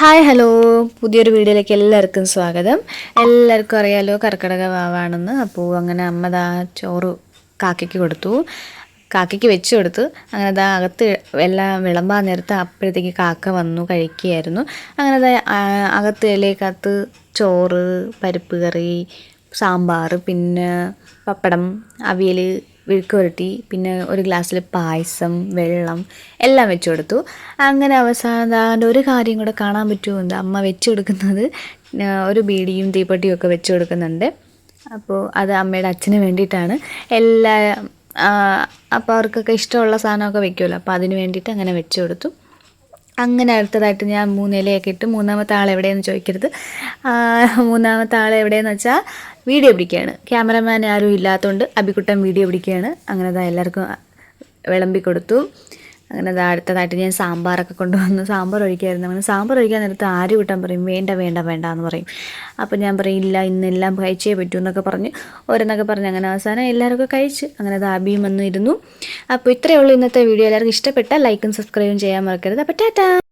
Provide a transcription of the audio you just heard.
Hi hello. പുതിയൊരു വീഡിയോയിലേക്ക് എല്ലാവർക്കും സ്വാഗതം. എല്ലാവർക്കും അറിയാലോ കർക്കിടക വാവാണെന്ന് അപ്പോൾ അങ്ങനെ അമ്മ ദാ ചോറ് കാക്കയ്ക്ക് കൊടുത്തു. കാക്കയ്ക്ക് വെച്ച് കൊടുത്തു. അങ്ങനെ ദാ അകത്ത് എല്ലാം വിളമ്പാൻ നേരത്ത് അപ്പോഴത്തേക്ക് കാക്ക വന്നു കഴിക്കുകയായിരുന്നു. അങ്ങനെ ദാ അകത്ത് ഇലയ്ക്കകത്ത് ചോറ് പരിപ്പ് കറി സാമ്പാർ പിന്നെ പപ്പടം അവിയൽ വിഴുക്ക് പുരട്ടി പിന്നെ ഒരു ഗ്ലാസ്സിൽ പായസം വെള്ളം എല്ലാം വെച്ചു കൊടുത്തു അങ്ങനെ അവസാനം ഒരു കാര്യം കൂടെ കാണാൻ പറ്റുമോ അമ്മ വെച്ചു കൊടുക്കുന്നത് ഒരു ബീഡിയും തീപ്പെട്ടിയും ഒക്കെ വെച്ചു കൊടുക്കുന്നുണ്ട്. അപ്പോൾ അത് അമ്മയുടെ അച്ഛന് വേണ്ടിയിട്ടാണ്. എല്ലാ അപ്പോൾ അവർക്കൊക്കെ ഇഷ്ടമുള്ള സാധനമൊക്കെ വെക്കുമല്ലോ അപ്പോൾ അതിന് വേണ്ടിയിട്ട് അങ്ങനെ വെച്ചു കൊടുത്തു. അങ്ങനെ അടുത്തതായിട്ട് ഞാൻ മൂന്നിലയൊക്കെ ഇട്ട് മൂന്നാമത്തെ ആൾ എവിടെയെന്ന് ചോദിക്കരുത്. മൂന്നാമത്തെ ആൾ എവിടെയെന്ന് വെച്ചാൽ വീഡിയോ പിടിക്കുകയാണ്. ക്യാമറമാൻ ആരും ഇല്ലാത്തതുകൊണ്ട് അബിക്കുട്ടൻ വീഡിയോ പിടിക്കുകയാണ്. അങ്ങനെ അതാ എല്ലാവർക്കും വിളമ്പി കൊടുത്തു. അങ്ങനെ അടുത്തതായിട്ട് ഞാൻ സാമ്പാറൊക്കെ കൊണ്ടുവന്ന് സാമ്പാർ ഒഴിക്കായിരുന്നു. അങ്ങനെ സാമ്പാർ ഒഴിക്കാൻ നേരത്ത് ആര് കൂട്ടാൻ പറയും? വേണ്ട വേണ്ട വേണ്ട എന്ന് പറയും. അപ്പോൾ ഞാൻ പറയും ഇല്ല ഇന്നെല്ലാം കഴിച്ചേ പറ്റൂ എന്നൊക്കെ പറഞ്ഞ് ഓരോന്നൊക്കെ പറഞ്ഞ് അങ്ങനെ അവസാനം എല്ലാവരും കഴിച്ച് അങ്ങനെ അത് വന്നിരുന്നു. അപ്പോൾ ഇത്രയേ ഉള്ളൂ ഇന്നത്തെ വീഡിയോ. എല്ലാവർക്കും ഇഷ്ടപ്പെട്ടാൽ ലൈക്കും സബ്സ്ക്രൈബും ചെയ്യാൻ മറക്കരുത്. അപ്പോൾ ടാറ്റാ!